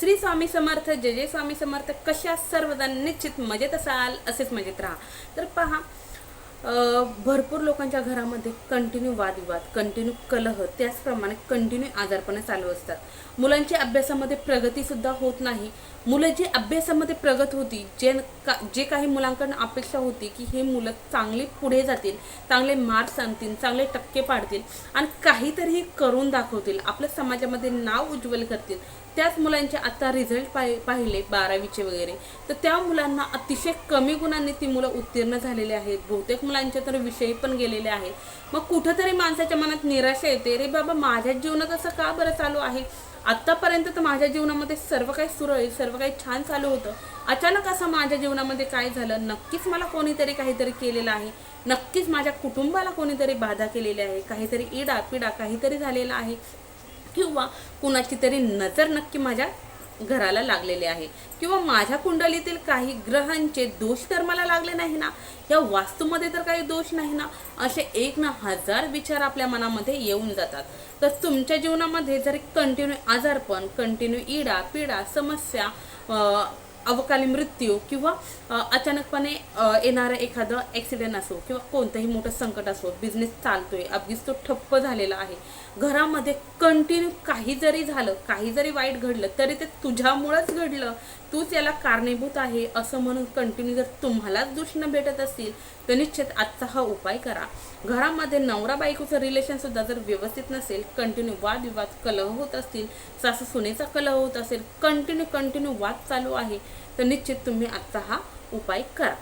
श्री स्वामी समर्थ जय जय स्वामी समर्थ कशा सर्वजण निश्चित मजेत असाल असेच मजेत राहा. तर पहा भरपूर लोकांच्या घरामध्ये कंटिन्यू वादविवाद कंटिन्यू कलह त्याचप्रमाणे कंटिन्यू आजारपणे चालू असतात. मुलांची अभ्यासामध्ये प्रगती सुद्धा होत नाही. मुलं जी अभ्यासामध्ये प्रगत होती जे का जे काही मुलांकडून अपेक्षा होती की हे मुलं चांगली पुढे जातील चांगले मार्क्स आणतील चांगले टक्के पाडतील आणि काहीतरी करून दाखवतील आपल्या समाजामध्ये नाव उज्ज्वल करतील त्याच मुलांचे आता रिझल्ट पाहि पाहिले बारावीचे वगैरे. तर त्या मुलांना अतिशय कमी गुणांनी ती मुलं उत्तीर्ण झालेली आहेत. बहुतेक मुलांचे तर विषयी पण गेलेले आहेत. मग कुठंतरी माणसाच्या मनात निराशा येते. रे बाबा माझ्या जीवनात असं का बरं चालू आहे? आत्तापर्यंत तर माझ्या जीवनामध्ये सर्व काही सुरळीत सर्व काही छान चालू होतं. अचानक असं माझ्या जीवनामध्ये काय झालं? नक्कीच मला कोणीतरी काहीतरी केलेलं आहे. नक्कीच माझ्या कुटुंबाला कोणीतरी बाधा केलेली आहे. काहीतरी इडा पिडा काहीतरी झालेला आहे. किंवा कुणाची तरी नजर नक्की माझ्या घराला लागलेले आहे. किंवा माझ्या कुंडलीतील काही ग्रहांचे दोष तर मला लागले नाही ना? या वास्तूमध्ये तर काही दोष नाही ना? असे एक ना हजार विचार आपल्या मनामध्ये येऊन जातात. तर तुमच्या जीवनामध्ये जरी कंटिन्यू आजारपण कंटिन्यू इडा पिडा समस्या अवकाली मृत्यू किंवा अचानकपणे येणारं एखादं ॲक्सिडेंट असो किंवा कोणतंही मोठं संकट असो बिझनेस चालतोय अगदीच तो ठप्प झालेला आहे. घरामध्ये कंटिन्यू काही जरी झालं काही जरी वाईट घडलं तरी ते तुझ्यामुळंच घडलं. तूच याला कारणीभूत आहे असं म्हणून कंटिन्यू जर तुम्हालाच दूषणं भेटत असतील तर निश्चित आजचा हा उपाय करा. घरामध्ये नवरा बायकोचं रिलेशनसुद्धा जर व्यवस्थित नसेल कंटिन्यू वादविवाद कलह होत असतील सासू सुनेचा कलह होत असेल कंटिन्यू कंटिन्यू वाद चालू आहे तर निश्चित तुम्ही आजचा हा उपाय करा.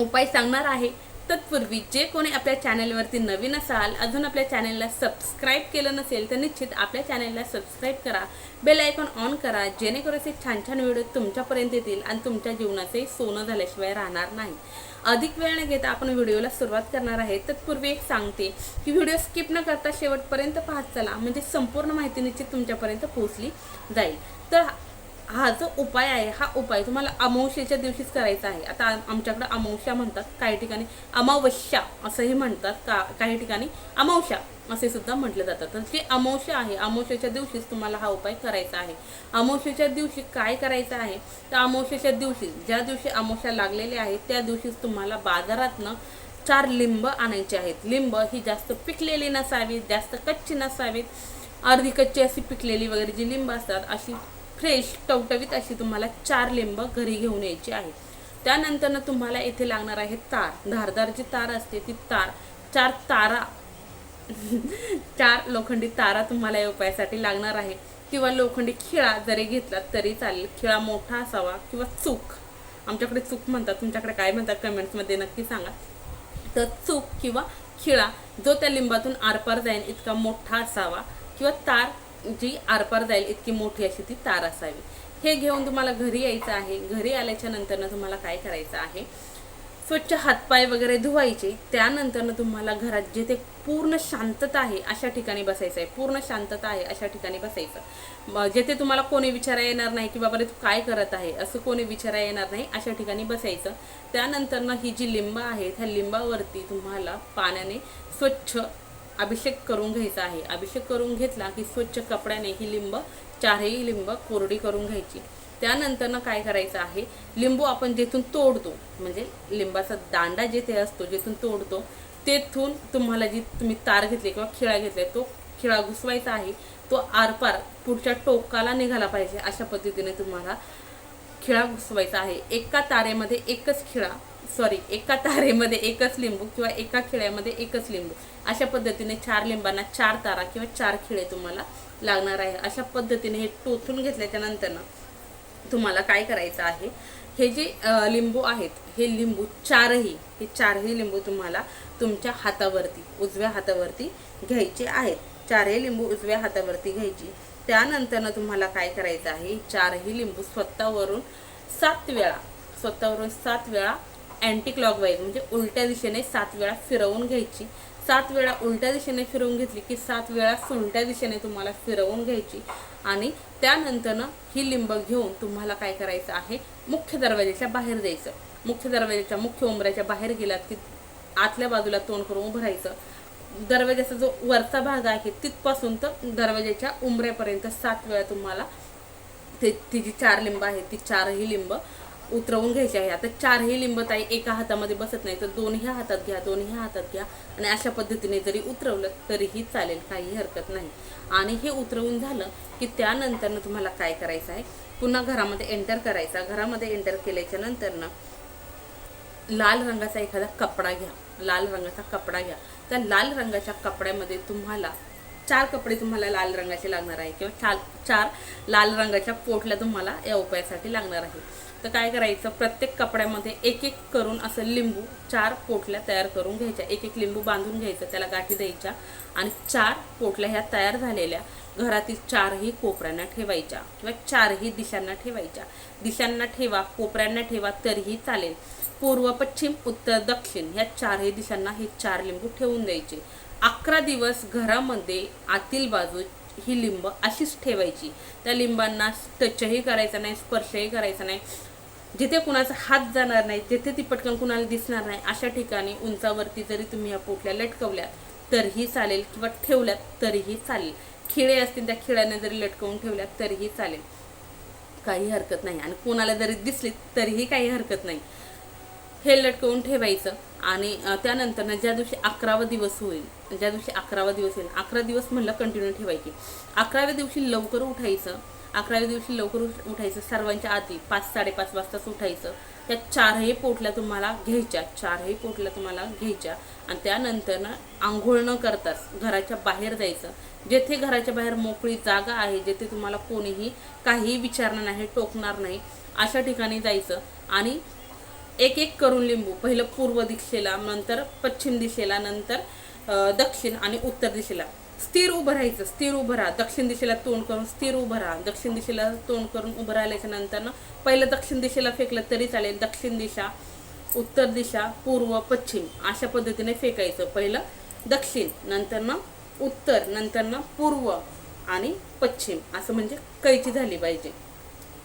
उपाय सांगणार आहे तत्पूर्वी जे कोणी आपल्या चॅनलवरती नवीन असाल अजून आपल्या चॅनलला सबस्क्राईब केलं नसेल तर निश्चित आपल्या चॅनलला सबस्क्राईब करा. बेल आयकॉन ऑन करा जेणेकरून असे छान छान व्हिडिओ तुमच्यापर्यंत येतील आणि तुमच्या जीवनाचे सोनं झाल्याशिवाय राहणार नाही. अधिक वेळ न घेता आपण व्हिडिओला सुरुवात करणार आहे. तत्पूर्वी एक सांगते की व्हिडिओ स्किप न करता शेवटपर्यंत पाहत चला म्हणजे संपूर्ण माहिती निश्चित तुमच्यापर्यंत पोहोचली जाईल. तर हा जो उपाय आहे हा उपाय तुम्हाला अमावस्येच्या दिवशीच करायचा आहे. आता आमच्याकडे अमावस्या म्हणतात काही ठिकाणी अमावस्या असंही म्हणतात का काही ठिकाणी अमावस्या असे सुद्धा म्हटलं जातं तर जे अमावस्या आहे अमावस्येच्या दिवशीच तुम्हाला हा उपाय करायचा आहे. अमावस्येच्या दिवशी काय करायचं आहे? तर अमावस्येच्या दिवशी ज्या दिवशी अमावस्या लागलेल्या आहेत त्या दिवशीच तुम्हाला बाजारातनं चार लिंब आणायचे आहेत. लिंब ही जास्त पिकलेली नसावीत जास्त कच्ची नसावीत. अर्धी कच्ची अशी पिकलेली वगैरे जी लिंब असतात अशी फ्रेश टवटवीत अशी तुम्हाला चार लिंब घरी घेऊन यायची आहे. त्यानंतर तुम्हाला येथे लागणार आहे तार. धारदार जी तार असते ती तार चार तारा चार लोखंडी तारा तुम्हाला या उपायासाठी लागणार आहे. किंवा लोखंडी खिळा जरी घेतला तरी चालेल. खिळा मोठा असावा किंवा चूक. आमच्याकडे चूक म्हणतात. तुमच्याकडे काय म्हणतात कमेंट्समध्ये नक्की सांगा. तर चूक किंवा खिळा जो त्या लिंबातून आरपार जाईल इतका मोठा असावा. किंवा तार जी आरपार जाईल इतकी मोठी अशी ती तार असावी. हे घेऊन तुम्हाला घरी यायचं आहे. घरी आल्याच्या नंतरनं तुम्हाला काय करायचं आहे? स्वच्छ हातपाय वगैरे धुवायचे. त्यानंतरनं तुम्हाला घरात जिथे पूर्ण शांतता आहे अशा ठिकाणी बसायचं आहे. पूर्ण शांतता आहे अशा ठिकाणी बसायचं. जेथे तुम्हाला कोणी विचारा येणार नाही की बाबा रे तू काय करत आहे असं कोणी विचारा येणार नाही अशा ठिकाणी बसायचं. त्यानंतरनं ही जी लिंब आहे त्या लिंबावरती तुम्हाला पाण्याने स्वच्छ अभिषेक करून घ्यायचा आहे. अभिषेक करून घेतला की स्वच्छ कपड्याने ही लिंब चारही लिंब कोरडी करून घ्यायची. त्यानंतरनं काय करायचं आहे? लिंबू आपण जेथून तोडतो म्हणजे लिंबाचा दांडा जेथे असतो जेथून तोडतो तेथून तुम्हाला जी तुम्ही तार घेतली किंवा खिळा घेतलाय तो खिळा घुसवायचा आहे. तो आरपार पुढच्या टोकाला निघाला पाहिजे अशा पद्धतीने तुम्हाला खिळा घुसवायचा आहे. एका तारेमध्ये एकच खिळा सॉरी एका तारेमध्ये एकच लिंबू किंवा एका खिळ्यामध्ये एकच लिंबू. अशा पद्धतीने चार लिंबांना चार तारा किंवा चार खिळे तुम्हाला लागणार आहे. अशा पद्धतीने हे टोचून घेतल्याच्या नंतरनं तुम्हाला काय करायचं आहे? हे जे लिंबू आहेत हे लिंबू चारही हे चारही लिंबू तुम्हाला तुमच्या हातावरती उजव्या हातावरती घ्यायचे आहेत. चारही लिंबू उजव्या हातावरती घ्यायची. त्यानंतरनं तुम्हाला काय करायचं आहे? चारही लिंबू स्वतःवरून सात वेळा स्वतःवरून सात वेळा अँटी क्लॉकवाईज म्हणजे उलट्या दिशेने सात वेळा फिरवून घ्यायची. सात वेळा उलट्या दिशेने फिरवून घेतली की सात वेळा सुलट्या दिशेने तुम्हाला फिरवून घ्यायची. आणि त्यानंतरनं ही लिंब घेऊन तुम्हाला काय करायचं आहे? मुख्य दरवाजाच्या बाहेर जायचं मुख्य दरवाजाच्या मुख्य उंबऱ्याच्या बाहेर गेलात की आतल्या बाजूला तोंड करून उभं राहायचं. दरवाजाचा जो वरचा भाग आहे तिथपासून तर दरवाजाच्या उंबऱ्यापर्यंत सात वेळा तुम्हाला ते ती जी चार लिंब आहे ती चारही लिंब उतरवून घ्यायचे आहे. आता चारही लिंब ताई एका हातामध्ये बसत नाही तर दोन्ही हातात घ्या दोन्ही हातात घ्या आणि अशा पद्धतीने जरी उतरवलं तरीही चालेल काही हरकत नाही. आणि हे उतरवून झालं की त्यानंतरनं तुम्हाला काय करायचं आहे? पुन्हा घरामध्ये एंटर करायचा. घरामध्ये एंटर केल्याच्या नंतरनं लाल रंगाचा एखादा कपडा घ्या. लाल रंगाचा कपडा घ्या. त्या लाल रंगाच्या कपड्यामध्ये तुम्हाला चार कपडे तुम्हाला लाल रंगाचे लागणार आहे किंवा चार चार लाल रंगाच्या पोटल्या तुम्हाला या उपायासाठी लागणार आहे. तर काय करायचं प्रत्येक कपड्यामध्ये एक एक करून असं लिंबू चार पोटल्या तयार करून घ्यायच्या. एक एक लिंबू बांधून घ्यायचं त्याला गाठी द्यायच्या आणि चार पोटल्या ह्या तयार झालेल्या घरातील चारही कोपऱ्यांना ठेवायच्या किंवा चारही दिशांना ठेवायच्या. दिशांना ठेवा कोपऱ्यांना ठेवा तरीही चालेल. पूर्व पश्चिम उत्तर दक्षिण ह्या चारही दिशांना हे चार लिंबू ठेवून द्यायचे. अकरा दिवस घरामध्ये आतील बाजू ही लिंब अशीच ठेवायची. त्या लिंबांना टचही करायचा नाही स्पर्शही करायचा नाही. जिथे कुणाचा हात जाणार नाही जिथे ती पटकन कुणाला दिसणार नाही अशा ठिकाणी उंचावरती जरी तुम्ही या पोटल्या लटकवल्या तरीही चालेल किंवा ठेवल्यात तरीही चालेल. खिळे असतील त्या खिळ्याने जरी लटकवून ठेवल्यात तरीही चालेल. काही हरकत नाही. आणि कोणाला जरी दिसली तरीही काही हरकत नाही. हे लटकवून ठेवायचं आणि त्यानंतर ना ज्या दिवशी अकरावा दिवस होईल ज्या दिवशी अकरावा दिवस होईल अकरा दिवस म्हणलं कंटिन्यू ठेवायची. अकराव्या दिवशी लवकर उठायचं अकराव्या दिवशी लवकर उठायचं सर्वांच्या आधी पाच साडेपाच वाजताच उठायचं. त्या चारही पोटल्या तुम्हाला घ्यायच्या चारही पोटल्या तुम्हाला घ्यायच्या. आणि त्यानंतर ना आंघोळ न करताच घराच्या बाहेर जायचं. जेथे घराच्या बाहेर मोकळी जागा आहे जेथे तुम्हाला कोणीही काहीही विचारणार नाही टोकणार नाही अशा ठिकाणी जायचं. आणि एक एक करून लिंबू पहिलं पूर्व दिशेला नंतर पश्चिम दिशेला नंतर दक्षिण आणि उत्तर दिशेला. स्थिर उभं राहायचं स्थिर उभं राहा. दक्षिण दिशेला तोंड करून स्थिर उभं राहा. दक्षिण दिशेला तोंड करून उभं राहिल्याच्या नंतर ना पहिलं दक्षिण दिशेला फेकलं तरी चालेल. दक्षिण दिशा उत्तर दिशा पूर्व पश्चिम अशा पद्धतीने फेकायचं. पहिलं दक्षिण नंतर ना उत्तर नंतर ना पूर्व आणि पश्चिम. असं म्हणजे कैची झाली पाहिजे.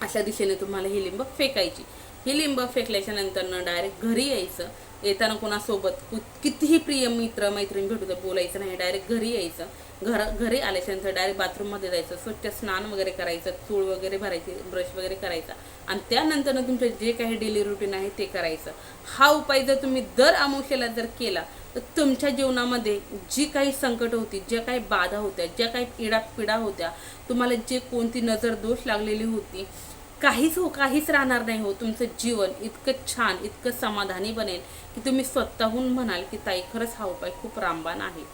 अशा दिशेने तुम्हाला ही लिंब फेकायची. ही लिंब फेकल्याच्या नंतर डायरेक्ट घरी यायचं. येताना कोणासोबत? कु- कितीही प्रिय मित्र मैत्रीण भेटू तर बोलायचं नाही डायरेक्ट घरी यायचं. घर घरी आल्याच्यानंतर डायरेक्ट बाथरूममध्ये जायचं स्वच्छ स्नान वगैरे करायचं चूळ वगैरे भरायची ब्रश वगैरे करायचा. आणि त्यानंतर तुमचं जे काही डेली रुटीन आहे ते करायचं. हा उपाय जर तुम्ही दर अमावस्येला जर केला तर तुमच्या जीवनामध्ये जी काही संकट होती ज्या काही बाधा होत्या ज्या काही पिडा पिडा होत्या तुम्हाला जे कोणती नजर दोष लागलेली होती काहीच हो काहीच राहणार नाही हो. तुमचं जीवन इतकं छान इतकं समाधानी बनेल की तुम्ही स्वतःहून म्हणाल की ताई खरंच हा उपाय खूप रामबाण आहे.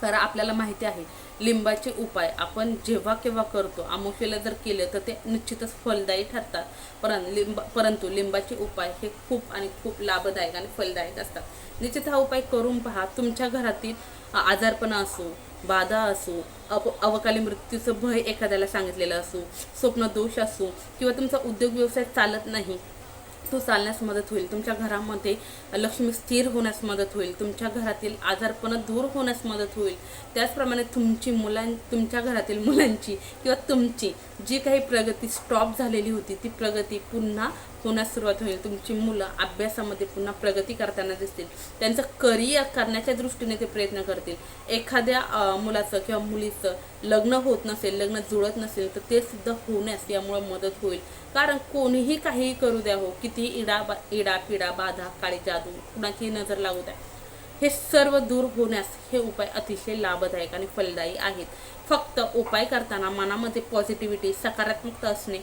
कारण आपल्याला माहिती आहे लिंबाचे उपाय आपण जेव्हा केव्हा करतो अमुष्याला जर केलं तर ते निश्चितच फलदायी ठरतात. परं लिंब परंतु लिंबाचे उपाय हे खूप आणि खूप लाभदायक आणि फलदायक असतात. निश्चित हा उपाय करून पहा. तुमच्या घरातील आजारपणा असो बाधा असो अप अवकाली मृत्यूचं भय एखाद्याला सांगितलेलं असो स्वप्न दोष असो किंवा तुमचा उद्योग व्यवसाय चालत नाही तो चालण्यास मदत होईल. तुमच्या घरामध्ये लक्ष्मी स्थिर होण्यास मदत होईल. तुमच्या घरातील आजारपणं दूर होण्यास मदत होईल. त्याचप्रमाणे तुमची मुलां तुमच्या घरातील मुलांची किंवा तुमची जी काही प्रगती स्टॉप झालेली होती ती प्रगती पुन्हा होण्यास सुरुवात होईल. तुमची मुलं अभ्यासामध्ये पुन्हा प्रगती करताना दिसतील. त्यांचं करिअर करण्याच्या दृष्टीने ते प्रयत्न करतील. एखाद्या मुलाचं किंवा मुलीचं लग्न होत नसेल लग्न जुळत नसेल तर ते सुद्धा होण्यास यामुळे मदत होईल. कारण कोणीही काहीही करू द्या हो कितीही इडा बा इडा पिडा बाधा काळी जादू कुणाचीही नजर लागू द्या. हे सर्व दूर होण्यास हे उपाय अतिशय लाभदायक आणि फलदायी आहेत. फक्त उपाय करताना मनामध्ये पॉझिटिव्हिटी सकारात्मकता असणे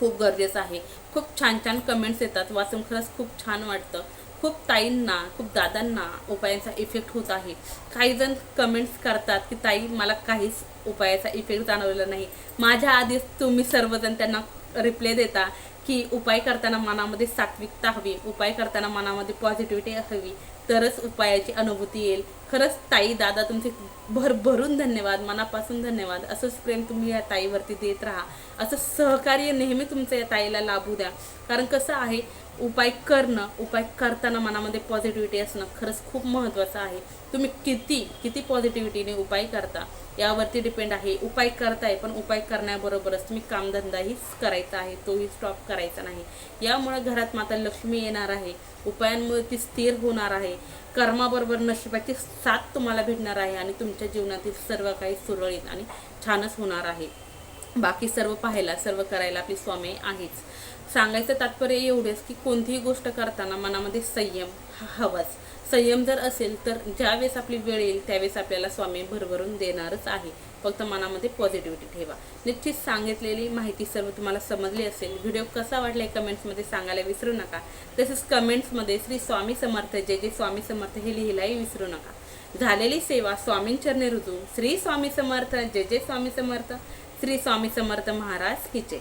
खूप गरजेचं आहे. खूप छान छान कमेंट्स येतात. वाचून खरंच खूप छान वाटतं. खूप ताईंना खूप दादांना उपायांचा इफेक्ट होत आहे. काही जण कमेंट्स करतात की ताई मला काहीच उपायाचा इफेक्ट जाणवलेला नाही. माझ्या आधीच तुम्ही सर्वजण त्यांना रिप्लाय देता की उपाय करताना मनामध्ये सात्विकता हवी. उपाय करताना मनामध्ये पॉझिटिव्हिटी हवी. तरच उपायाची अनुभूती येईल. खरंच ताई दादा तुमचे भर भरून धन्यवाद मनापासून धन्यवाद. असंच प्रेम तुम्ही या ताईवरती देत राहा. असं सहकार्य नेहमी तुमचं या ताईला लाभू द्या. कारण कसं आहे उपाय करणं उपाय करताना मनामध्ये पॉझिटिव्हिटी असणं खरंच खूप महत्त्वाचं आहे. तुम्ही किती किती पॉझिटिव्हिटीने उपाय करता यावरती डिपेंड आहे. उपाय करताय पण उपाय करण्याबरोबरच तुम्ही कामधंदाही करायचा आहे तोही स्टॉप करायचा नाही. यामुळे घरात माता लक्ष्मी येणार आहे. उपायांमुळे ती स्थिर होणार आहे. कर्माबरोबर नशिबाची साथ तुम्हाला भेटणार आहे आणि तुमच्या जीवनातील सर्व काही सुरळीत आणि छानच होणार आहे. बाकी सर्व पाहायला सर्व करायला आपली स्वामी आहेच. सांगायचं तात्पर्य एवढेच की कोणतीही गोष्ट करताना मनामध्ये संयम हा हवाच. संयम जर असेल तर ज्यावेळेस आपली वेळ येईल त्यावेळेस आपल्याला स्वामी भरभरून देणारच आहे. फक्त मनामध्ये पॉझिटिव्हिटी ठेवा. निश्चित सांगितलेली माहिती सर्व तुम्हाला समजली असेल. व्हिडिओ कसा वाटला कमेंट्समध्ये सांगायला विसरू नका. तसेच कमेंट्समध्ये श्री स्वामी समर्थ जे जे स्वामी समर्थ हे लिहिलाही विसरू नका. झालेली सेवा स्वामींचरणे रुजू. श्री स्वामी समर्थ जे जे स्वामी समर्थ. श्री स्वामी समर्थ महाराज हिचे.